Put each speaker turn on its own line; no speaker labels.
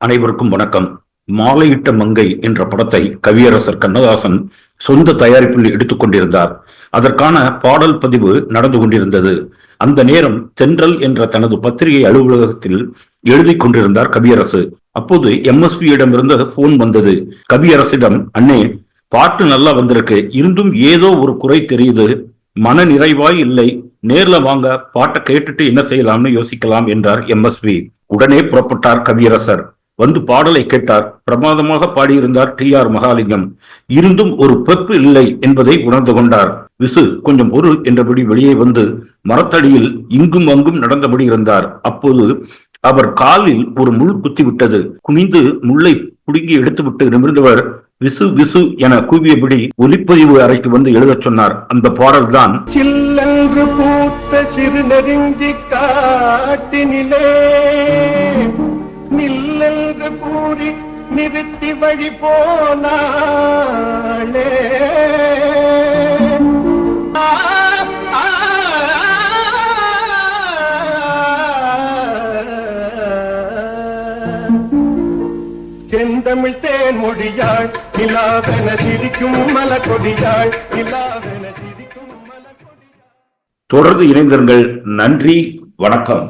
அனைவருக்கும் வணக்கம். மாலையிட்ட மங்கை என்ற படத்தை கவியரசர் கண்ணதாசன் சொந்த தயாரிப்பில் எடுத்துக்கொண்டிருந்தார் அதற்கான பாடல் பதிவு நடந்து கொண்டிருந்தது. அந்த நேரம் தென்றல் என்ற தனது பத்திரிகை அலுவலகத்தில் எழுதி கொண்டிருந்தார் கவியரசு. அப்போது எம்எஸ்பியிடமிருந்து போன் வந்தது. கவியரசிடம் அண்ணே பாட்டு நல்லா வந்திருக்கு. இருந்தும் ஏதோ ஒரு குறை தெரியுது. மன நிறைவாய் இல்லை. நேர்ல வாங்க. பாட்டை கேட்டுட்டு என்ன செய்யலாம்னு யோசிக்கலாம் என்றார் எம்எஸ்வி உடனே புறப்பட்டார் கவியரசர். வந்து பாடலை கேட்டார். பிரமாதமாக பாடியிருந்தார் டி ஆர் மகாலிங்கம். இருந்தும் ஒரு பெப்பு இல்லை என்பதை உணர்ந்து கொண்டார். விசு கொஞ்சம் பொருள் என்றபடி வெளியே வந்து மரத்தடியில் இங்கும் அங்கும் நடந்தபடி இருந்தார். அப்போது அவர் காலில் ஒரு முள் குத்திவிட்டது. குனிந்து முள்ளை புடுங்கி எடுத்துவிட்டு நிமிர்ந்தவர் விசு விசு என கூவியபடி ஒலிப்பதிவு அறைக்கு வந்து எழுதச் சொன்னார். அந்த பாடல்தான்
சில்லன்று பூத்த சிறு நெருங்கி காட்டினிலே. நில்லென்று கூறி நிறுத்தி வழி போனாளே செந்தமிழ் தேன் மொழியாள் நிலாவென சிரிக்கும் மலக்கொடியாள் நிலாவென சிரிக்கும்
தொடர்ந்து இணைந்திருங்கள் நன்றி வணக்கம்